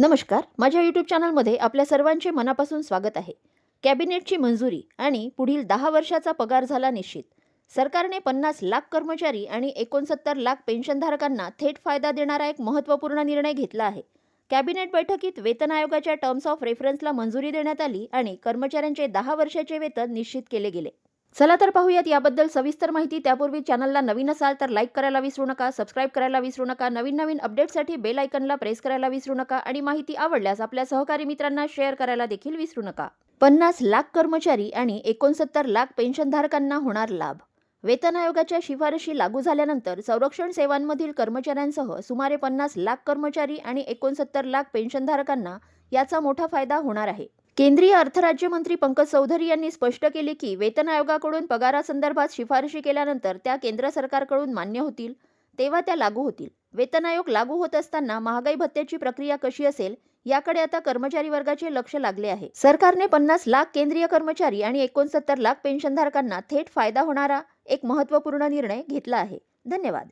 नमस्कार माझ्या यूट्यूब चॅनलमध्ये आपल्या सर्वांचे मनापासून स्वागत आहे. कॅबिनेटची मंजुरी आणि पुढील दहा वर्षाचा पगार झाला निश्चित. सरकारने पन्नास लाख कर्मचारी आणि एकोणसत्तर लाख पेन्शनधारकांना थेट फायदा देणारा एक महत्त्वपूर्ण निर्णय घेतला आहे. कॅबिनेट बैठकीत वेतन आयोगाच्या टर्म्स ऑफ रेफरन्सला मंजुरी देण्यात आली आणि कर्मचाऱ्यांचे दहा वर्षाचे वेतन निश्चित केले गेले. चला तर पाहूयात याबद्दल सविस्तर माहिती. त्यापूर्वी चॅनलला नवीन असाल तर लाईक करायला विसरू नका सबस्क्राईब करायला विसरू नका नवीन नवीन अपडेटसाठी बेल आयकनला प्रेस करायला विसरू नका आणि माहिती आवडल्यास आपल्या सहकारी मित्रांना शेअर करायला देखील विसरू नका. पन्नास लाख कर्मचारी आणि एकोणसत्तर लाख पेन्शनधारकांना होणार लाभ. वेतन आयोगाच्या शिफारशी लागू झाल्यानंतर संरक्षण सेवांमधील कर्मचाऱ्यांसह सुमारे पन्नास लाख कर्मचारी आणि एकोणसत्तर लाख पेन्शनधारकांना याचा मोठा फायदा होणार आहे. केंद्रीय अर्थराज्यमंत्री पंकज चौधरी यांनी स्पष्ट केले की वेतन आयोगाकडून पगारासंदर्भात शिफारशी केल्यानंतर त्या केंद्र सरकारकडून मान्य होतील तेव्हा त्या लागू होतील. वेतन आयोग लागू होत असताना महागाई भत्त्याची प्रक्रिया कशी असेल याकडे आता कर्मचारी वर्गाचे लक्ष लागले आहे. सरकारने पन्नास लाख केंद्रीय कर्मचारी आणि एकोणसत्तर लाख पेन्शनधारकांना थेट फायदा होणारा एक महत्त्वपूर्ण निर्णय घेतला आहे. धन्यवाद.